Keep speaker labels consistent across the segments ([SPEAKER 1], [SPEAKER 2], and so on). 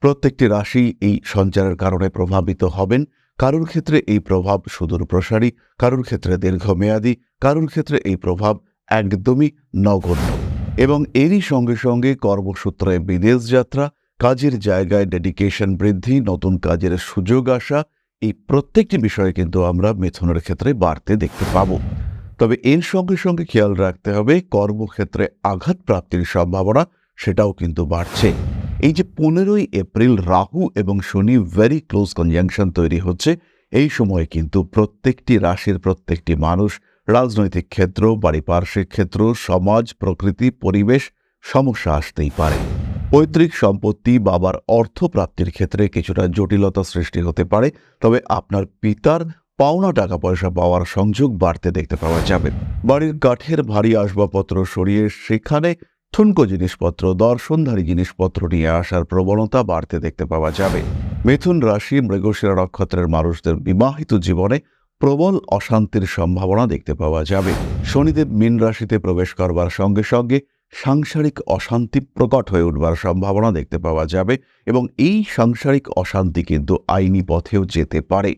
[SPEAKER 1] প্রত্যেকটি রাশি এই সঞ্চারের কারণে প্রভাবিত হবেন। কারুর ক্ষেত্রে এই প্রভাব সুদূর প্রসারী, কারোর ক্ষেত্রে দীর্ঘমেয়াদী, কারুর ক্ষেত্রে এই প্রভাব একদমই নগণ্য। এবং এরই সঙ্গে সঙ্গে কর্মসূত্রে বিদেশ যাত্রা, কাজের জায়গায় ডেডিকেশন বৃদ্ধি, নতুন কাজের সুযোগ আসা, এই প্রত্যেকটি বিষয়ে কিন্তু আমরা মিথুনের ক্ষেত্রে বাড়তে দেখতে পাব। তবে এর সঙ্গে সঙ্গে খেয়াল রাখতে হবে, কর্মক্ষেত্রে আঘাত প্রাপ্তির সম্ভাবনা সেটাও কিন্তু বাড়ছে। এই যে পনেরোই এপ্রিল রাহু এবং শনি ভেরি ক্লোজ কনজাংশন তৈরি হচ্ছে, এই সময়ে কিন্তু প্রত্যেকটি রাশির প্রত্যেকটি মানুষ রাজনৈতিক ক্ষেত্র, পারিপার্শ্বিক ক্ষেত্র, সমাজ, প্রকৃতি, পরিবেশ, সমস্যা আসতেই পারে। পৈতৃক সম্পত্তি বাবার অর্থ প্রাপ্তির ক্ষেত্রে কিছুটা জটিলতা সৃষ্টি হতে পারে, তবে আপনার পিতার পাওনা টাকা পয়সা পাওয়ার সংযোগ বাড়তে দেখতে পাওয়া যাবে। বাড়ির কাঠের ভারী আসবাবপত্র সরিয়ে সেখানে ঠুনকো জিনিসপত্র, দর্শনধারী জিনিসপত্র নিয়ে আসার প্রবণতা বাড়তে দেখতে পাওয়া যাবে। মিথুন রাশি মৃগশিরা নক্ষত্রের মানুষদের বিবাহিত জীবনে প্রবল অশান্তির সম্ভাবনা দেখতে পাওয়া যাবে। শনিদেব মীন রাশিতে প্রবেশ করবার সঙ্গে সঙ্গে সাংসারিক অশান্তি প্রকট হয়ে উঠবার সম্ভাবনা দেখতে পাওয়া যাবে এবং এই সাংসারিক অশান্তি কিন্তু আইনি পথেও যেতে পারে।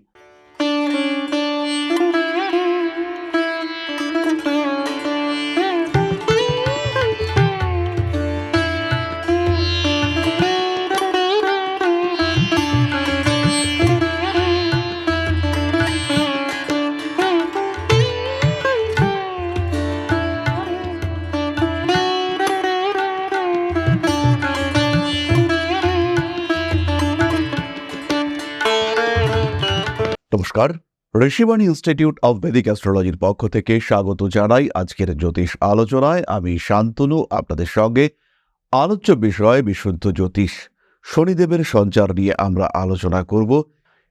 [SPEAKER 1] নমস্কার, ঋষিবাণী ইনস্টিটিউট অব বেদিক অ্যাস্ট্রোলজির পক্ষ থেকে স্বাগত জানাই আজকের জ্যোতিষ আলোচনায়। আমি শান্তনু, আপনাদের সঙ্গে আলোচ্য বিষয় বিশুদ্ধ জ্যোতিষ, শনিদেবের সঞ্চার নিয়ে আমরা আলোচনা করব।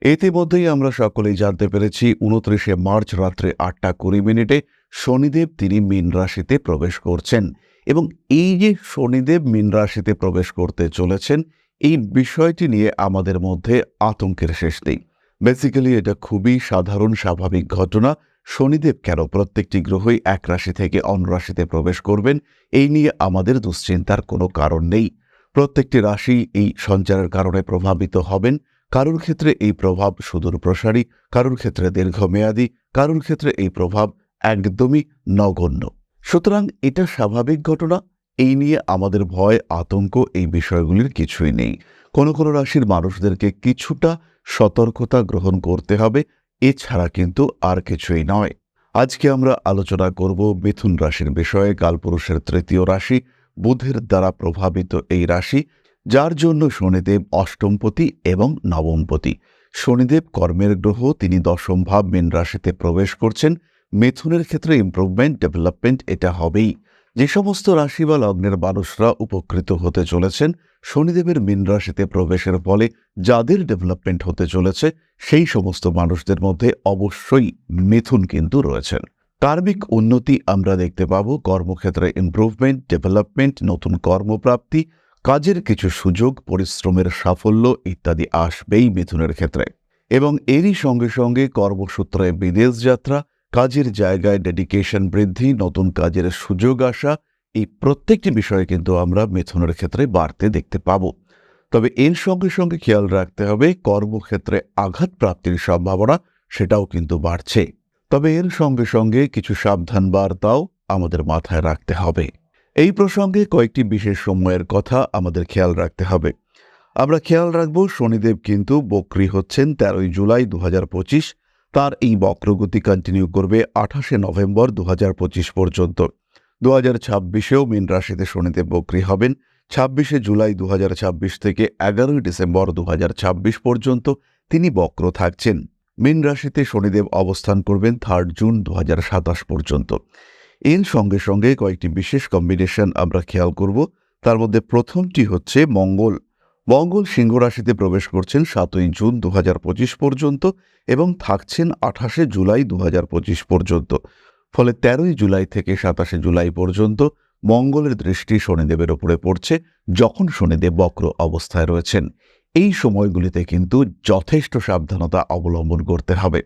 [SPEAKER 1] ইতিমধ্যেই আমরা সকলেই জানতে পেরেছি, উনত্রিশে মার্চ রাত্রে আটটা কুড়ি মিনিটে শনিদেব তিনি মীন রাশিতে প্রবেশ করছেন এবং এই যে শনিদেব মীন রাশিতে প্রবেশ করতে চলেছেন, এই বিষয়টি নিয়ে আমাদের মধ্যে আতঙ্কের শেষ নেই। বেসিক্যালি এটা খুবই সাধারণ, স্বাভাবিক ঘটনা। শনিদেব কেন প্রত্যেকটি গ্রহই এক রাশি থেকে অন্য রাশিতে প্রবেশ করবেন, এই নিয়ে আমাদের দুশ্চিন্তার কোনো কারণ নেই। প্রত্যেকটি রাশি এই সঞ্চারের কারণে প্রভাবিত হবেন। কারুর ক্ষেত্রে এই প্রভাব সুদূর প্রসারী, কারোর ক্ষেত্রে দীর্ঘমেয়াদী, কারুর ক্ষেত্রে এই প্রভাব একদমই নগণ্য। সুতরাং এটা স্বাভাবিক ঘটনা, এই নিয়ে আমাদের ভয়, আতঙ্ক এই বিষয়গুলির কিছুই নেই। কোনো কোনো রাশির মানুষদেরকে কিছুটা সতর্কতা গ্রহণ করতে হবে, এছাড়া কিন্তু আর কিছুই নয়। আজকে আমরা আলোচনা করব মিথুন রাশির বিষয়ে কালপুরুষের তৃতীয় রাশি, বুধের দ্বারা প্রভাবিত এই রাশি, যার জন্য শনিদেব অষ্টমপতি এবং নবমপতি। শনিদেব কর্মের গ্রহ, তিনি দশম ভাব মীন রাশিতে প্রবেশ করছেন। মিথুনের ক্ষেত্রে ইম্প্রুভমেন্ট ডেভেলপমেন্ট এটা হবেই। যে সমস্ত রাশি বা লগ্নের মানুষরা উপকৃত হতে চলেছেন শনিদেবের মীন রাশিতে প্রবেশের ফলে যাদের ডেভেলপমেন্ট হতে চলেছে, সেই সমস্ত মানুষদের মধ্যে অবশ্যই মিথুন কিন্তু রয়েছেন। কার্মিক উন্নতি আমরা দেখতে পাব, কর্মক্ষেত্রে ইমপ্রুভমেন্ট ডেভেলপমেন্ট নতুন কর্মপ্রাপ্তি, কাজের কিছু সুযোগ, পরিশ্রমের সাফল্য ইত্যাদি আসবেই মিথুনের ক্ষেত্রে। এবং এরই সঙ্গে সঙ্গে কর্মসূত্রে বিদেশ যাত্রা, কাজের জায়গায় ডেডিকেশন বৃদ্ধি, নতুন কাজের সুযোগ আসা এই প্রত্যেকটি বিষয়ে কিন্তু আমরা মিথুনের ক্ষেত্রে বাড়তে দেখতে পাব। তবে এর সঙ্গে সঙ্গে খেয়াল রাখতে হবে, কর্মক্ষেত্রে আঘাত প্রাপ্তির সম্ভাবনা সেটাও কিন্তু বাড়ছে। তবে এর সঙ্গে সঙ্গে কিছু সাবধান বার্তাও আমাদের মাথায় রাখতে হবে। এই প্রসঙ্গে কয়েকটি বিশেষ সময়ের কথা আমাদের খেয়াল রাখতে হবে। আমরা খেয়াল রাখব, শনিদেব কিন্তু বক্রি হচ্ছেন তেরোই জুলাই দু তার এই বক্রগতি কন্টিনিউ করবে আঠাশে নভেম্বর দু হাজার পঁচিশ পর্যন্ত। দু হাজার ছাব্বিশেও মীন রাশিতে শনিদেব বক্রী হবেন। ছাব্বিশে জুলাই দু হাজার ছাব্বিশ থেকে এগারোই ডিসেম্বর দু হাজার ছাব্বিশ পর্যন্ত তিনি বক্র থাকছেন। মীন রাশিতে শনিদেব অবস্থান করবেন থার্ড জুন দু হাজার সাতাশ পর্যন্ত। এর সঙ্গে সঙ্গে কয়েকটি বিশেষ কম্বিনেশন আমরা খেয়াল করব। তার মধ্যে প্রথমটি হচ্ছে মঙ্গল। মঙ্গল সিংহ রাশিতে প্রবেশ করছেন সাতই জুন দু হাজার পঁচিশ পর্যন্ত এবং থাকছেন আঠাশে জুলাই দু হাজার পঁচিশ পর্যন্ত। ফলে তেরোই জুলাই থেকে সাতাশে জুলাই পর্যন্ত মঙ্গলের দৃষ্টি শনিদেবের ওপরে পড়ছে যখন শনিদেব বক্র অবস্থায় রয়েছেন। এই সময়গুলিতে কিন্তু যথেষ্ট সাবধানতা অবলম্বন করতে হবে।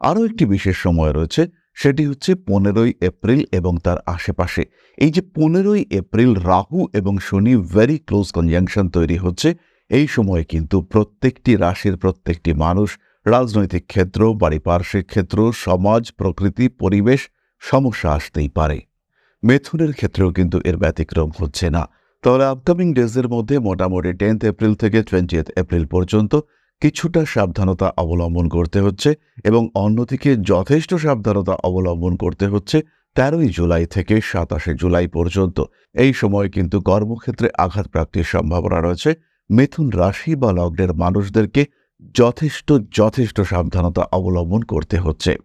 [SPEAKER 1] আরও একটি বিশেষ সময় রয়েছে, সেটি হচ্ছে পনেরোই এপ্রিল এবং তার আশেপাশে। এই যে পনেরোই এপ্রিল, রাহু এবং শনি ভেরি ক্লোজ কনজাংশন তৈরি হচ্ছে, এই সময়ে কিন্তু প্রত্যেকটি রাশির প্রত্যেকটি মানুষ রাজনৈতিক ক্ষেত্র, পারিপার্শ্বিক ক্ষেত্র, সমাজ, প্রকৃতি, পরিবেশ সমস্যা আসতেই পারে। মেথুনের ক্ষেত্রেও কিন্তু এর ব্যতিক্রম হচ্ছে না। তাহলে আপকামিং ডেজের মধ্যে মোটামুটি টেন্থ এপ্রিল থেকে টোয়েন্টিয়েথ এপ্রিল পর্যন্ত কিছুটা সাবধানতা অবলম্বন করতে হচ্ছে এবং অন্যদিকে যথেষ্ট সাবধানতা অবলম্বন করতে হচ্ছে তেরোই জুলাই থেকে সাতাশে জুলাই পর্যন্ত। এই সময় কিন্তু কর্মক্ষেত্রে আঘাত প্রাপ্তির সম্ভাবনা রয়েছে। মিথুন রাশি বা লগ্নের মানুষদেরকে যথেষ্ট যথেষ্ট সাবধানতা অবলম্বন করতে হচ্ছে।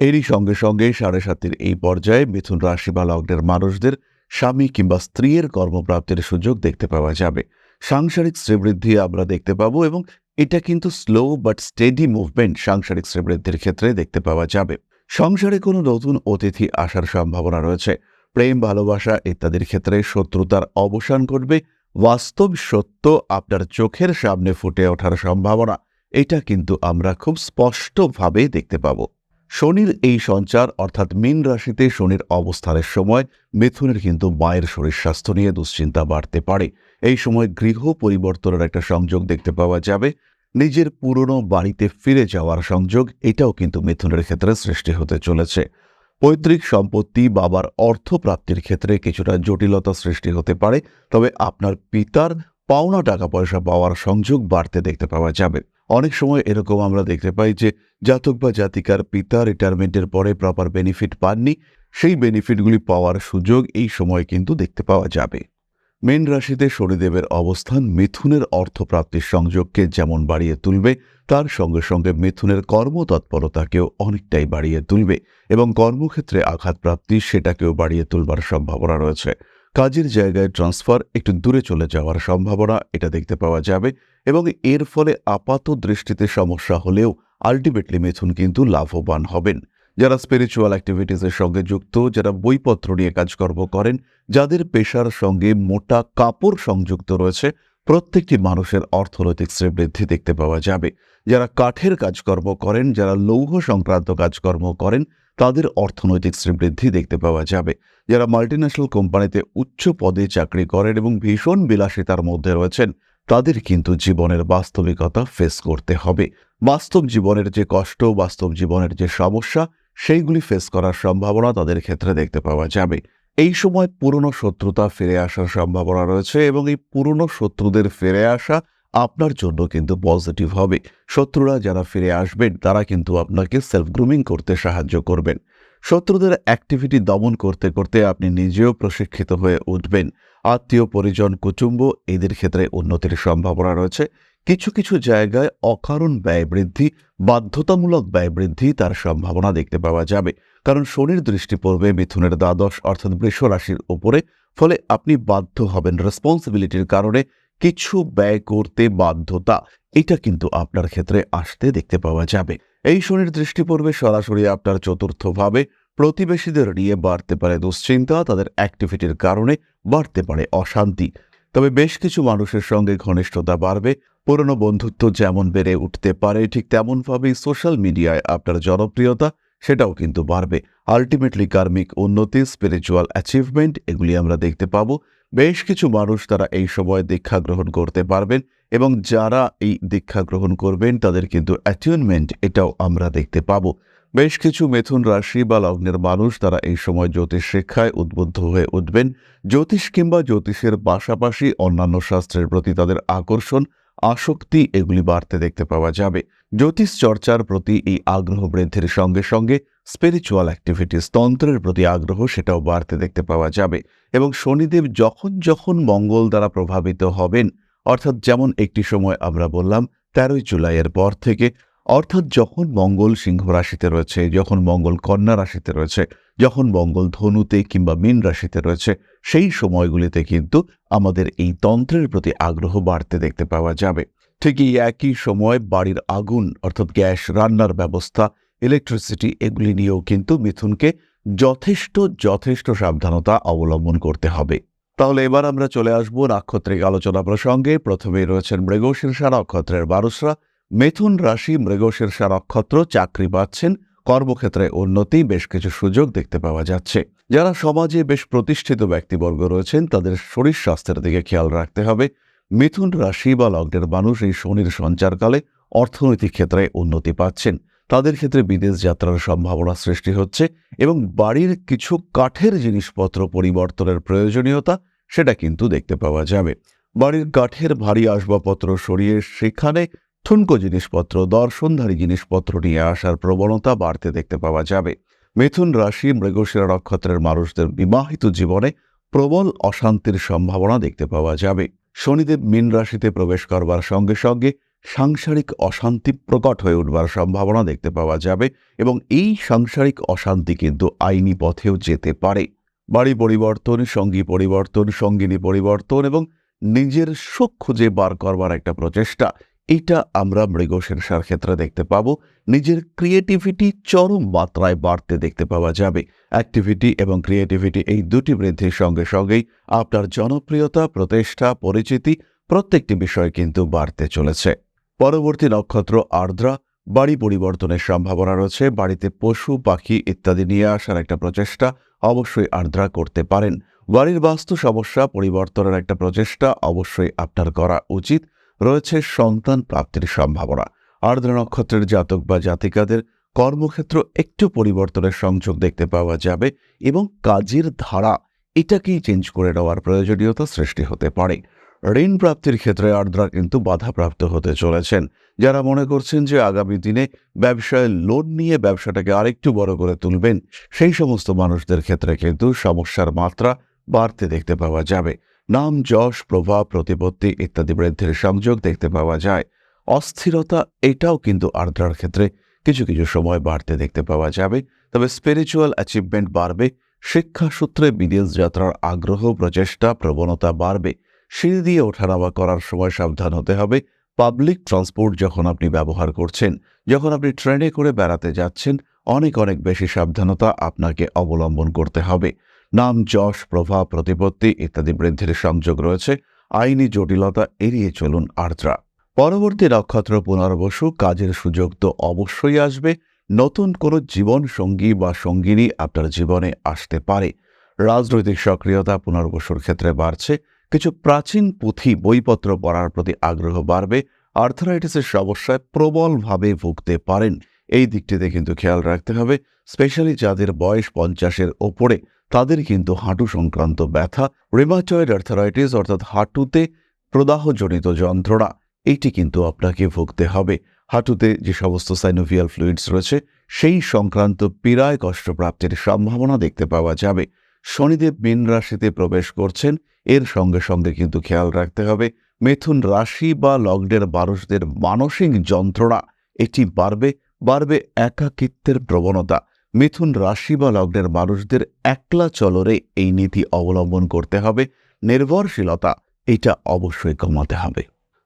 [SPEAKER 1] এরই সঙ্গে সঙ্গে সাড়ে সাতের এই পর্যায়ে মিথুন রাশি বা লগ্নের মানুষদের স্বামী কিংবা স্ত্রীর কর্মপ্রাপ্তির সুযোগ দেখতে পাওয়া যাবে। সাংসারিক শ্রীবৃদ্ধি আমরা দেখতে পাবো এবং এটা কিন্তু স্লো বাট স্টেডি মুভমেন্ট সাংসারিক শ্রীবৃদ্ধির ক্ষেত্রে দেখতে পাওয়া যাবে। সংসারে কোনো নতুন অতিথি আসার সম্ভাবনা রয়েছে। প্রেম, ভালোবাসা ইত্যাদির ক্ষেত্রে শত্রুতার অবসান ঘটবে। বাস্তব সত্য আপনার চোখের সামনে ফুটে ওঠার সম্ভাবনা, এটা কিন্তু আমরা খুব স্পষ্টভাবে দেখতে পাব। শনির এই সঞ্চার, অর্থাৎ মীন রাশিতে শনির অবস্থানের সময় মিথুনের কিন্তু মায়ের শরীর স্বাস্থ্য নিয়ে দুশ্চিন্তা বাড়তে পারে। এই সময় গৃহ পরিবর্তনের একটা সংযোগ দেখতে পাওয়া যাবে। নিজের পুরনো বাড়িতে ফিরে যাওয়ার সংযোগ, এটাও কিন্তু মিথুনের ক্ষেত্রে সৃষ্টি হতে চলেছে। পৈতৃক সম্পত্তি, বাবার অর্থপ্রাপ্তির ক্ষেত্রে কিছুটা জটিলতা সৃষ্টি হতে পারে, তবে আপনার পিতার পাওনা টাকা পয়সা পাওয়ার সংযোগ বাড়তে দেখতে পাওয়া যাবে। অনেক সময় এরকম আমরা দেখতে পাই যে জাতক বা জাতিকার পিতা রিটায়ারমেন্টের পরে প্রপার বেনিফিট পাননি, সেই বেনিফিটগুলি পাওয়ার সুযোগ এই সময় কিন্তু দেখতে পাওয়া যাবে। মেন রাশিতে শনিদেবের অবস্থান মিথুনের অর্থপ্রাপ্তির সংযোগকে যেমন বাড়িয়ে তুলবে, তার সঙ্গে সঙ্গে মিথুনের কর্মতৎপরতাকেও অনেকটাই বাড়িয়ে তুলবে এবং কর্মক্ষেত্রে আঘাতপ্রাপ্তি সেটাকেও বাড়িয়ে তুলবার সম্ভাবনা রয়েছে। কাজের জায়গায় ট্রান্সফার একটু দূরে চলে যাওয়ার সম্ভাবনা, এটা দেখতে পাওয়া যাবে। এবং এর ফলে আপাত দৃষ্টিতে সমস্যা হলেও আলটিমেটলি মিথুন কিন্তু লাভবান হবেন। যারা স্পিরিচুয়াল অ্যাক্টিভিটিসের সঙ্গে যুক্ত, যারা বইপত্র নিয়ে কাজকর্ম করেন, যাদের পেশার সঙ্গে মোটা কাপড় সংযুক্ত রয়েছে, প্রত্যেকটি মানুষের অর্থনৈতিক শ্রীবৃদ্ধি দেখতে পাওয়া যাবে। যারা কাঠের কাজকর্ম করেন, যারা লৌহ সংক্রান্ত কাজকর্ম করেন, তাদের অর্থনৈতিক শ্রীবৃদ্ধি দেখতে পাওয়া যাবে। যারা মাল্টিন্যাশনাল কোম্পানিতে উচ্চ পদে চাকরি করেন এবং ভীষণ বিলাসিতার মধ্যে রয়েছেন তাদের কিন্তু জীবনের বাস্তবিকতা ফেস করতে হবে। বাস্তব জীবনের যে কষ্ট, বাস্তব জীবনের যে সমস্যা, সেইগুলি ফেস করার সম্ভাবনা তাদের ক্ষেত্রে দেখতে পাওয়া যাবে। এই সময় পুরনো শত্রুতা ফিরে আসার সম্ভাবনা রয়েছে এবং এই পুরনো শত্রুদের ফিরে আসা আপনার জন্য কিন্তু পজিটিভ হবে। শত্রুরা যারা ফিরে আসবেন, তারা কিন্তু আপনাকে সেলফ গ্রুমিং করতে সাহায্য করবেন। শত্রুদের অ্যাক্টিভিটি দমন করতে করতে আপনি নিজেও প্রশিক্ষিত হয়ে উঠবেন। আত্মীয়, পরিজন, কুটুম্ব এদের ক্ষেত্রে উন্নতির সম্ভাবনা রয়েছে। কিছু কিছু জায়গায় অকারণ ব্যয় বৃদ্ধি, বাধ্যতামূলক ব্যয় বৃদ্ধি তার সম্ভাবনা দেখতে পাওয়া যাবে। কারণ শনির দৃষ্টি পড়বে মিথুনের দ্বাদশ অর্থাৎ বৃষ রাশির ওপরে ফলে আপনি বাধ্য হবেন রেসপন্সিবিলিটির কারণে কিছু ব্যয় করতে বাধ্যতা। এটা কিন্তু আপনার ক্ষেত্রে আসতে দেখতে পাওয়া যাবে। এই শনির দৃষ্টি পড়বে সরাসরি আপনার চতুর্থভাবে। প্রতিবেশীদের নিয়ে বাড়তে পারে দুশ্চিন্তা, তাদের অ্যাক্টিভিটির কারণে বাড়তে পারে অশান্তি। তবে বেশ কিছু মানুষের সঙ্গে ঘনিষ্ঠতা বাড়বে। পুরনো বন্ধুত্ব যেমন বেড়ে উঠতে পারে, ঠিক তেমনভাবেই সোশ্যাল মিডিয়ায় আপনার জনপ্রিয়তা সেটাও কিন্তু বাড়বে। আলটিমেটলি কার্মিক উন্নতি স্পিরিচুয়াল অ্যাচিভমেন্ট এগুলি আমরা দেখতে পাবো। বেশ কিছু মানুষ তারা এই সময় দীক্ষা গ্রহণ করতে পারবেন। এবং যারা এই দীক্ষা গ্রহণ করবেন, তাদের কিন্তু অ্যাটিউনমেন্ট এটাও আমরা দেখতে পাব। বেশ কিছু মেথুন রাশি বা লগ্নের মানুষ তারা এই সময় জ্যোতিষ শিক্ষায় উদ্বুদ্ধ হয়ে উঠবেন। জ্যোতিষ কিংবা জ্যোতিষের পাশাপাশি অন্যান্য শাস্ত্রের প্রতি তাদের আকর্ষণ, আসক্তি এগুলি বাড়তে দেখতে পাওয়া যাবে। জ্যোতিষ চর্চার প্রতি এই আগ্রহ বৃদ্ধির সঙ্গে সঙ্গে স্পিরিচুয়াল অ্যাক্টিভিটিস তন্ত্রের প্রতি আগ্রহ সেটাও বাড়তে দেখতে পাওয়া যাবে। এবং শনিদেব যখন যখন মঙ্গল দ্বারা প্রভাবিত হবেন অর্থাৎ যেমন একটি সময় আমরা বললাম, তেরোই জুলাইয়ের পর থেকে, অর্থাৎ যখন মঙ্গল সিংহ রাশিতে রয়েছে, যখন মঙ্গল কন্যা রাশিতে রয়েছে, যখন মঙ্গল ধনুতে কিংবা মীন রাশিতে রয়েছে, সেই সময়গুলিতে কিন্তু আমাদের এই তন্ত্রের প্রতি আগ্রহ বাড়তে দেখতে পাওয়া যাবে। ঠিক এই একই সময় বাড়ির আগুন, অর্থাৎ গ্যাস, রান্নার ব্যবস্থা ইলেকট্রিসিটি এগুলি নিয়েও কিন্তু মিথুনকে যথেষ্ট যথেষ্ট সাবধানতা অবলম্বন করতে হবে। তাহলে এবার আমরা চলে আসব নাক্ষত্রিক আলোচনা প্রসঙ্গে। প্রথমেই রয়েছেন মৃগশীর্ষা নক্ষত্রের মানুষরা মিথুন রাশি মৃগশীর্ষা নক্ষত্র চাকরি পাচ্ছেন, কর্মক্ষেত্রে উন্নতি, বেশ কিছু সুযোগ দেখতে পাওয়া যাচ্ছে। যারা সমাজে বেশ প্রতিষ্ঠিত ব্যক্তিবর্গ রয়েছেন, তাদের শরীর স্বাস্থ্যের দিকে খেয়াল রাখতে হবে। মিথুন রাশি বা লগ্নের মানুষ এই শনির সঞ্চারকালে অর্থনৈতিক ক্ষেত্রে উন্নতি পাচ্ছেন। তাদের ক্ষেত্রে বিদেশ যাত্রার সম্ভাবনা সৃষ্টি হচ্ছে এবং বাড়ির কিছু কাঠের জিনিসপত্র পরিবর্তনের প্রয়োজনীয়তা সেটা কিন্তু দেখতে পাওয়া যাবে। বাড়ির কাঠের ভারী আসবাবপত্র সরিয়ে সেখানে ঠুনকো জিনিসপত্র, দর্শনধারী জিনিসপত্র নিয়ে আসার প্রবণতা বাড়তে দেখতে পাওয়া যাবে। মিথুন রাশি মৃগশিরা নক্ষত্রের মানুষদের বিবাহিত জীবনে প্রবল অশান্তির সম্ভাবনা দেখতে পাওয়া যাবে। শনিদেব মীন রাশিতে প্রবেশ করবার সঙ্গে সঙ্গে সাংসারিক অশান্তি প্রকট হয়ে উঠবার সম্ভাবনা দেখতে পাওয়া যাবে এবং এই সাংসারিক অশান্তি কিন্তু আইনি পথেও যেতে পারে। বাড়ি পরিবর্তন, সঙ্গী পরিবর্তন, সঙ্গিনী পরিবর্তন এবং নিজের সুখ খুঁজে বার করবার একটা প্রচেষ্টা। এটা আমরা মৃগশীর্ষার ক্ষেত্রে দেখতে পাব। নিজের ক্রিয়েটিভিটি চরম মাত্রায় বাড়তে দেখতে পাওয়া যাবে। অ্যাক্টিভিটি এবং ক্রিয়েটিভিটি এই দুটি বৃদ্ধির সঙ্গে সঙ্গেই আপনার জনপ্রিয়তা, প্রতিষ্ঠা, পরিচিতি প্রত্যেকটি বিষয় কিন্তু বাড়তে চলেছে। পরবর্তী নক্ষত্র আর্দ্রা। বাড়ি পরিবর্তনের সম্ভাবনা রয়েছে, বাড়িতে পশু, পাখি ইত্যাদি নিয়ে আসার একটা প্রচেষ্টা অবশ্যই আর্দ্রা করতে পারেন। বাড়ির বাস্তু সমস্যা পরিবর্তনের একটা প্রচেষ্টা অবশ্যই আপনার করা উচিত। রয়েছে সন্তান প্রাপ্তির সম্ভাবনা। আর্দ্র নক্ষত্রের জাতক বা জাতিকাদের কর্মক্ষেত্র একটু পরিবর্তনের সংযোগ দেখতে পাওয়া যাবে এবং কাজের ধারা এটাকেই চেঞ্জ করে নেওয়ার প্রয়োজনীয়তা সৃষ্টি হতে পারে। ঋণ প্রাপ্তির ক্ষেত্রে আর্দ্রা কিন্তু বাধাপ্রাপ্ত হতে চলেছেন। যারা মনে করছেন যে আগামী দিনে ব্যবসায় লোন নিয়ে ব্যবসাটাকে আরেকটু বড় করে তুলবেন, সেই সমস্ত মানুষদের ক্ষেত্রে কিন্তু সমস্যার মাত্রা বাড়তে দেখতে পাওয়া যাবে। নাম, যশ প্রভাব প্রতিপত্তি ইত্যাদি বৃদ্ধির সংযোগ দেখতে পাওয়া যায়। অস্থিরতা এটাও কিন্তু আর্দ্রার ক্ষেত্রে কিছু কিছু সময় বাড়তে দেখতে পাওয়া যাবে। তবে স্পিরিচুয়াল অ্যাচিভমেন্ট বাড়বে শিক্ষা সূত্রে বিদেশ যাত্রার আগ্রহ, প্রচেষ্টা, প্রবণতা বাড়বে। সিঁড়ি দিয়ে ওঠানামা করার সময় সাবধান হতে হবে। পাবলিক ট্রান্সপোর্ট যখন আপনি ব্যবহার করছেন, যখন আপনি ট্রেনে করে বেড়াতে যাচ্ছেন, অনেক অনেক বেশি সাবধানতা আপনাকে অবলম্বন করতে হবে। নাম, যশ, প্রভাব, প্রতিপত্তি ইত্যাদি বৃদ্ধির সংযোগ রয়েছে। আইনি জটিলতা এড়িয়ে চলুন আর্দ্রা। পরবর্তী নক্ষত্র পুনর্বসু, কাজের সুযোগ তো অবশ্যই আসবে। নতুন কোনো জীবন সঙ্গী বা সঙ্গিনী আপনার জীবনে আসতে পারে। রাজনৈতিক সক্রিয়তা পুনর্বসুর ক্ষেত্রে বাড়ছে। কিছু প্রাচীন পুঁথি বইপত্র পড়ার প্রতি আগ্রহ বাড়বে, আর্থারাইটিসের সমস্যায় প্রবলভাবে ভুগতে পারেন। এই দিকটিতে কিন্তু খেয়াল রাখতে হবে, স্পেশালি যাদের বয়স পঞ্চাশের ওপরে, তাদের কিন্তু হাঁটু সংক্রান্ত ব্যথা রেমাচয়েড আর্থারাইটিস অর্থাৎ হাঁটুতে প্রদাহজনিত যন্ত্রণা এইটি কিন্তু আপনাকে ভুগতে হবে। হাঁটুতে যে সমস্ত সাইনোভিয়াল ফ্লুইডস রয়েছে, সেই সংক্রান্ত পীড়ায় কষ্টপ্রাপ্তির সম্ভাবনা দেখতে পাওয়া যাবে। শনিদেব মীন রাশিতে প্রবেশ করছেন। এর সঙ্গে সঙ্গে কিন্তু খেয়াল রাখতে হবে, মিথুন রাশি বা লগ্নের মানুষদের মানসিক যন্ত্রণা, এটি বাড়বে বাড়বে একাকিত্বের প্রবণতা। মিথুন রাশি বা লগ্নের মানুষদের একলা চলরে এই নীতি অবলম্বন করতে হবে, নির্ভরশীলতা এটা অবশ্যই কমাতে হবে।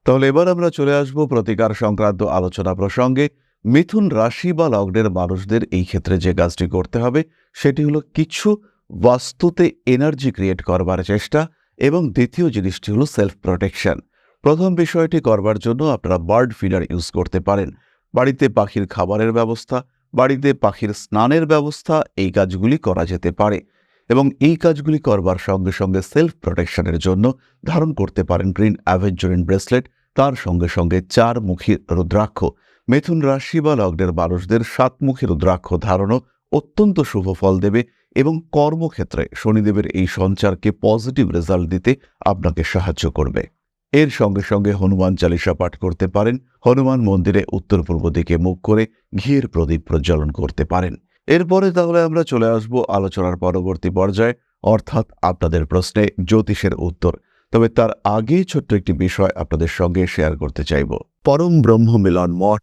[SPEAKER 1] তাহলে এবার আমরা চলে আসব প্রতিকার সংক্রান্ত আলোচনা প্রসঙ্গে। মিথুন রাশি বা লগ্নের মানুষদের এই ক্ষেত্রে যে কাজটি করতে হবে, সেটি হলো কিছু বাস্তুতে এনার্জি ক্রিয়েট করবার চেষ্টা এবং দ্বিতীয় জিনিসটি হলো সেলফ প্রোটেকশন প্রথম বিষয়টি করবার জন্য আপনারা বার্ড ফিডার ইউজ করতে পারেন। বাড়িতে পাখির খাবারের ব্যবস্থা, বাড়িতে পাখির স্নানের ব্যবস্থা, এই কাজগুলি করা যেতে পারে এবং এই কাজগুলি করবার সঙ্গে সঙ্গে সেলফ প্রোটেকশনের জন্য ধারণ করতে পারেন গ্রিন অ্যাভেঞ্জরিন ব্রেসলেট তার সঙ্গে সঙ্গে চার মুখী রুদ্রাক্ষ। মিথুন রাশি বা লগ্নের মানুষদের সাতমুখী রুদ্রাক্ষ ধারণও অত্যন্ত শুভ ফল দেবে। এবং কর্মক্ষেত্রে শনিদেবের এই সঞ্চারকে পজিটিভ রেজাল্ট দিতে আপনাকে সাহায্য করবে। এর সঙ্গে সঙ্গে হনুমান চালিসা পাঠ করতে পারেন, হনুমান মন্দিরে উত্তর পূর্ব দিকে মুখ করে ঘিয়ের প্রদীপ প্রজ্বলন করতে পারেন। এরপরে তাহলে আমরা চলে আসব আলোচনার পরবর্তী পর্যায়ে, অর্থাৎ আপনাদের প্রশ্নে জ্যোতিষের উত্তর। তবে তার আগে ছোট্ট একটি বিষয় আপনাদের সঙ্গে শেয়ার করতে চাইব। পরম ব্রহ্ম মিলন মঠ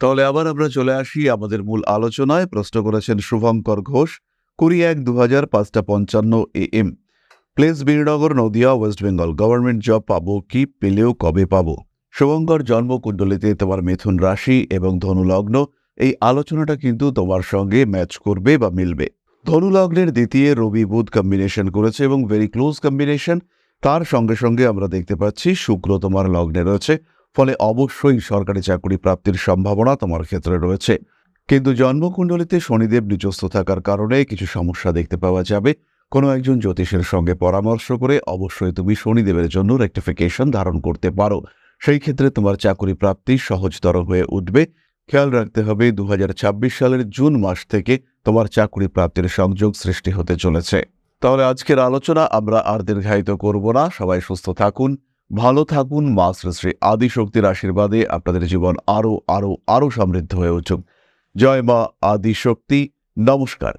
[SPEAKER 1] তাহলে আবার আমরা চলে আসি আমাদের মূল আলোচনায়। প্রশ্ন করেছেন শুভঙ্কর ঘোষ, কুড়ি এক দু হাজার পাঁচটা পঞ্চান্ন A M. Place Birnagar, Nadia, West Bengal. Government job পাবো কি, পেলেও কবে পাবো? শুভঙ্কর, জন্মকুণ্ডলিতে তোমার মিথুন রাশি এবং ধনুলগ্ন। এই আলোচনাটা কিন্তু তোমার সঙ্গে ম্যাচ করবে বা মিলবে। ধনুলগ্নের দ্বিতীয় রবি বুধ কম্বিনেশন করেছে এবং ভেরি ক্লোজ কম্বিনেশন তার সঙ্গে সঙ্গে আমরা দেখতে পাচ্ছি শুক্র তোমার লগ্নে রয়েছে। ফলে অবশ্যই সরকারি চাকরি প্রাপ্তির সম্ভাবনা তোমার ক্ষেত্রে রয়েছে। কিন্তু জন্মকুণ্ডলিতে শনিদেব নিজস্ব থাকার কারণে কিছু সমস্যা দেখতে পাওয়া যাবে। কোনো একজন জ্যোতিষের সঙ্গে পরামর্শ করে অবশ্যই তুমি শনিদেবের জন্য রেক্টিফিকেশন ধারণ করতে পারো। সেই ক্ষেত্রে তোমার চাকরি প্রাপ্তি সহজতর হয়ে উঠবে। খেয়াল রাখতে হবে দু হাজার ছাব্বিশ সালের জুন মাস থেকে তোমার চাকরি প্রাপ্তির সংযোগ সৃষ্টি হতে চলেছে। তাহলে আজকের আলোচনা আমরা আর দীর্ঘায়িত করব না। সবাই সুস্থ থাকুন। ভালো থাকুন মা শ্রী আদি আদিশক্তির আশীর্বাদে আপনাদের জীবন আরও আরও আরও সমৃদ্ধ হয়ে উঠুক। জয় মা আদিশক্তি, নমস্কার।